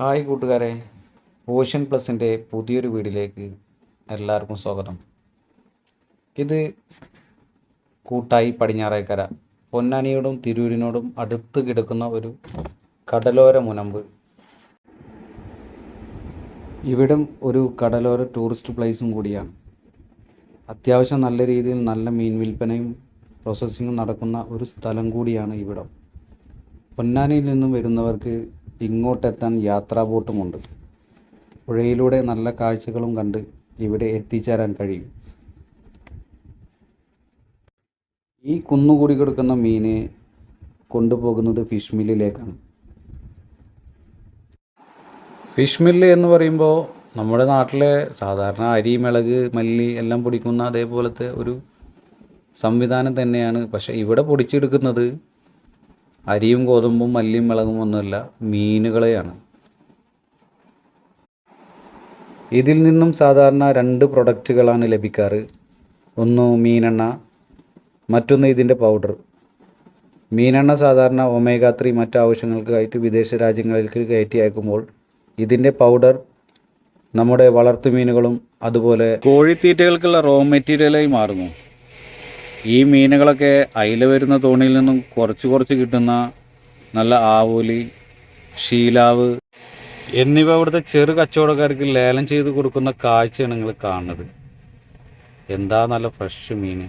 Hi കൂട്ടുകാരെ. Ocean പ്ലസിന്റെ പുതിയൊരു വീടിലേക്ക് എല്ലാവർക്കും സ്വാഗതം. ഇത് കൂട്ടായി പടിഞ്ഞാറേക്കര പൊന്നാനിയോടും തിരൂരിനോടും അടുത്ത് കിടക്കുന്ന ഒരു കടലോര മുനമ്പ്. ഇവിടം ഒരു കടലോര ടൂറിസ്റ്റ് പ്ലേസും കൂടിയാണ്. അത്യാവശ്യം നല്ല രീതിയിൽ നല്ല മീൻ വിൽപ്പനയും പ്രോസസ്സിങ്ങും നടക്കുന്ന ഒരു സ്ഥലം കൂടിയാണ് ഇവിടം. പൊന്നാനിയിൽ നിന്നും വരുന്നവർക്ക് ഇങ്ങോട്ടെത്താൻ യാത്രാ ബോട്ടുമുണ്ട് പുഴയിലൂടെ നല്ല കാഴ്ചകളും കണ്ട് ഇവിടെ എത്തിച്ചേരാൻ കഴിയും. ഈ കുന്നുകൂടി കിടക്കുന്ന മീനെ കൊണ്ടുപോകുന്നത് ഫിഷ് മില്ലിലേക്കാണ്. ഫിഷ് മില്ല് എന്ന് പറയുമ്പോൾ നമ്മുടെ നാട്ടിലെ സാധാരണ അരി മിളക് മല്ലി എല്ലാം പൊടിക്കുന്ന അതേപോലത്തെ ഒരു സംവിധാനം തന്നെയാണ്. പക്ഷേ ഇവിടെ പൊടിച്ചെടുക്കുന്നത് അരിയും ഗോതമ്പും മല്ലിയും മിളകും ഒന്നുമല്ല മീനുകളെയാണ്. ഇതിൽ നിന്നും സാധാരണ രണ്ട് പ്രൊഡക്റ്റുകളാണ് ലഭിക്കാറ്. ഒന്ന് മീനെണ്ണ മറ്റൊന്ന് ഇതിന്റെ പൗഡർ. മീനെണ്ണ സാധാരണ ഒമേഗ ത്രീ മറ്റ് ആവശ്യങ്ങൾക്കായിട്ട് വിദേശ രാജ്യങ്ങളിലേക്ക് കയറ്റി അയക്കുമ്പോൾ ഇതിന്റെ പൗഡർ നമ്മുടെ വളർത്തു മീനുകളും അതുപോലെ കോഴിത്തീറ്റകൾക്കുള്ള റോ മെറ്റീരിയലായി മാറുന്നു. ഈ മീനുകളൊക്കെ അയില വരുന്ന തോണിയിൽ നിന്നും കുറച്ച് കുറച്ച് കിട്ടുന്ന നല്ല ആവോലി ഷീലാവ് എന്നിവ ഇവിടുത്തെ ചെറു കച്ചവടക്കാർക്ക് ലേലം ചെയ്ത് കൊടുക്കുന്ന കാഴ്ചയാണ് നിങ്ങൾ കാണുന്നത്. എന്താ നല്ല ഫ്രഷ് മീൻ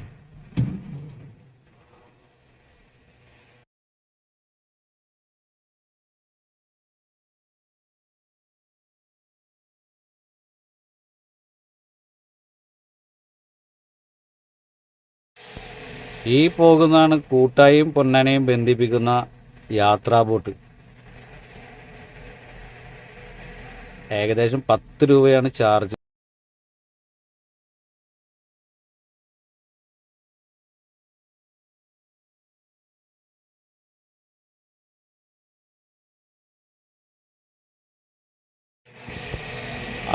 ഈ പോകുന്നതാണ് കൂട്ടായും പൊന്നാനെയും ബന്ധിപ്പിക്കുന്ന യാത്രാ ബോട്ട്. ഏകദേശം പത്ത് രൂപയാണ് ചാർജ്.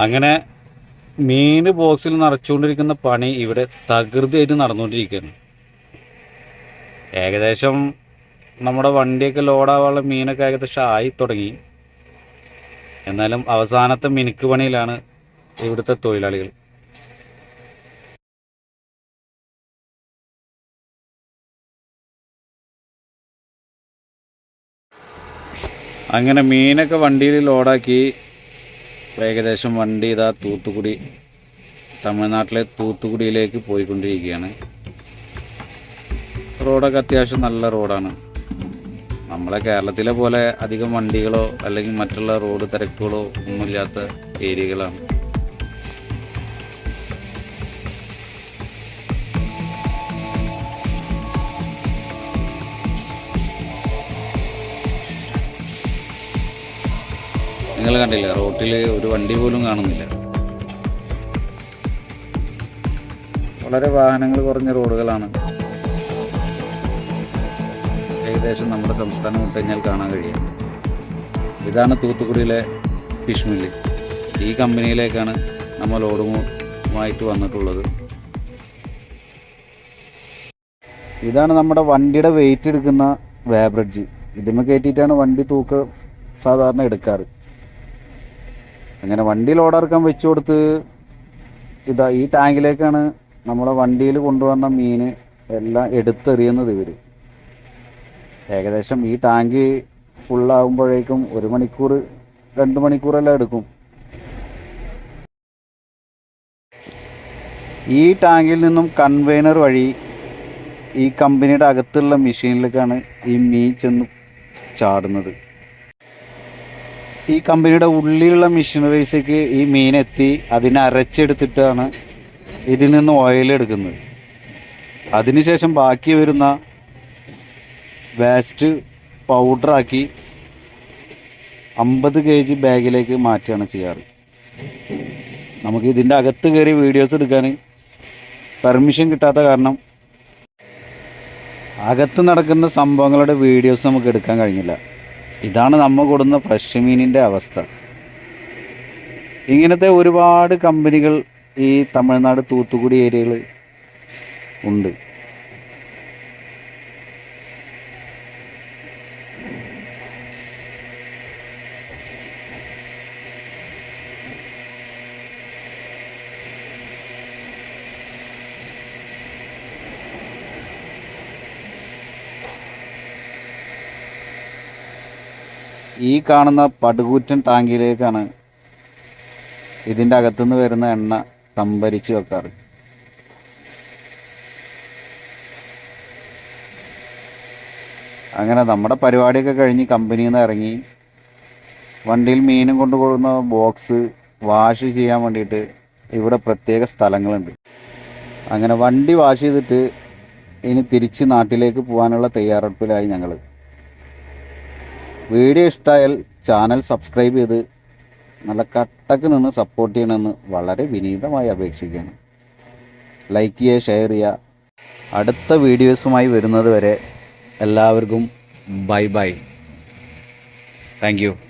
അങ്ങനെ മീൻ ബോക്സിൽ നിറച്ചുകൊണ്ടിരിക്കുന്ന പണി ഇവിടെ തകൃതിയായിട്ട് നടന്നുകൊണ്ടിരിക്കുകയാണ്. ഏകദേശം നമ്മുടെ വണ്ടിയൊക്കെ ലോഡാവാനുള്ള മീനൊക്കെ ഏകദേശം ആയി തുടങ്ങി. എന്നാലും അവസാനത്തെ മിനുക്ക് പണിയിലാണ് ഇവിടുത്തെ തൊഴിലാളികൾ. അങ്ങനെ മീനൊക്കെ വണ്ടിയിൽ ലോഡാക്കി. ഏകദേശം വണ്ടി ഇതാ തൂത്തുക്കുടി തമിഴ്നാട്ടിലെ തൂത്തുക്കുടിയിലേക്ക് പോയിക്കൊണ്ടിരിക്കുകയാണ്. റോഡൊക്കെ അത്യാവശ്യം നല്ല റോഡാണ്. നമ്മളെ കേരളത്തിലെ പോലെ അധികം വണ്ടികളോ അല്ലെങ്കിൽ മറ്റുള്ള റോഡ് തിരക്കുകളോ ഒന്നുമില്ലാത്ത ഏരിയകളാണ്. നിങ്ങൾ കണ്ടില്ല റോട്ടിൽ ഒരു വണ്ടി പോലും കാണുന്നില്ല. വളരെ വാഹനങ്ങൾ കുറഞ്ഞ റോഡുകളാണ്. ഏകദേശം നമ്മുടെ സംസ്ഥാനം കഴിഞ്ഞാൽ കാണാൻ കഴിയും. ഇതാണ് തൂത്തുക്കുടിയിലെ ഫിഷ് മില്ല്. ഈ കമ്പനിയിലേക്കാണ് നമ്മൾ ഓടുമായിട്ട് വന്നിട്ടുള്ളത്. ഇതാണ് നമ്മുടെ വണ്ടിയുടെ വെയിറ്റ് എടുക്കുന്ന വേബ്രിഡ്ജ് ഇതിമ കയറ്റിയിട്ടാണ് വണ്ടി തൂക്ക സാധാരണ എടുക്കാറ്. അങ്ങനെ വണ്ടി ലോഡിറക്കാൻ വെച്ച് കൊടുത്ത് ഇതാ ഈ ടാങ്കിലേക്കാണ് നമ്മളെ വണ്ടിയിൽ കൊണ്ടുവന്ന മീൻ എല്ലാം എടുത്തെറിയുന്നത് ഇവർ ഏകദേശം ഈ ടാങ്ക് ഫുള്ളാകുമ്പോഴേക്കും ഒരു മണിക്കൂർ രണ്ട് മണിക്കൂറെല്ലാം എടുക്കും. ഈ ടാങ്കിൽ നിന്നും കൺവെയ്നർ വഴി ഈ കമ്പനിയുടെ അകത്തുള്ള മെഷീനിലേക്കാണ് ഈ മീൻ ചെന്ന് ചാടുന്നത്. ഈ കമ്പനിയുടെ ഉള്ളിലുള്ള മെഷീനറീസേക്ക് ഈ മീൻ എത്തി അതിനെ അരച്ചെടുത്തിട്ടാണ് ഇതിൽ നിന്ന് ഓയിൽ എടുക്കുന്നത്. അതിനുശേഷം ബാക്കി വരുന്ന വേസ്റ്റ് പൗഡറാക്കി അമ്പത് കെ ജി ബാഗിലേക്ക് മാറ്റുകയാണ് ചെയ്യാറ്. നമുക്ക് ഇതിന്റെ അകത്ത് കയറി വീഡിയോസ് എടുക്കാൻ പെർമിഷൻ കിട്ടാത്ത കാരണം അകത്ത് നടക്കുന്ന സംഭവങ്ങളുടെ വീഡിയോസ് നമുക്ക് എടുക്കാൻ കഴിഞ്ഞില്ല. ഇതാണ് നമ്മൾ കൊടുക്കുന്ന ഫ്രഷ് മീനിന്റെ അവസ്ഥ. ഇങ്ങനത്തെ ഒരുപാട് കമ്പനികൾ ഈ തമിഴ്നാട് തൂത്തുക്കുടി ഏരിയകൾ ഉണ്ട്. ഈ കാണുന്ന പടുകൂറ്റൻ ടാങ്കിലേക്കാണ് ഇതിന്റെ അകത്തുനിന്ന് വരുന്ന എണ്ണ സംഭരിച്ച് വെക്കാറ്. അങ്ങനെ നമ്മുടെ പരിപാടിയൊക്കെ കഴിഞ്ഞ് കമ്പനിയിൽ നിന്ന് ഇറങ്ങി. വണ്ടിയിൽ മീനും കൊണ്ടുപോകുന്ന ബോക്സ് വാഷ് ചെയ്യാൻ വേണ്ടിയിട്ട് ഇവിടെ പ്രത്യേക സ്ഥലങ്ങളുണ്ട്. അങ്ങനെ വണ്ടി വാഷ് ചെയ്തിട്ട് ഇനി തിരിച്ച് നാട്ടിലേക്ക് പോകാനുള്ള തയ്യാറെടുപ്പിലായി ഞങ്ങൾ വീഡിയോ ഇഷ്ടമായാൽ ചാനൽ സബ്സ്ക്രൈബ് ചെയ്ത് നല്ല കട്ടക്ക് നിന്ന് സപ്പോർട്ട് ചെയ്യണമെന്ന് വളരെ വിനീതമായി അപേക്ഷിക്കുകയാണ്. ലൈക്ക് ചെയ്യുക ഷെയർ ചെയ്യുക. അടുത്ത വീഡിയോസുമായി വരുന്നത് വരെ എല്ലാവർക്കും ബൈ ബൈ താങ്ക്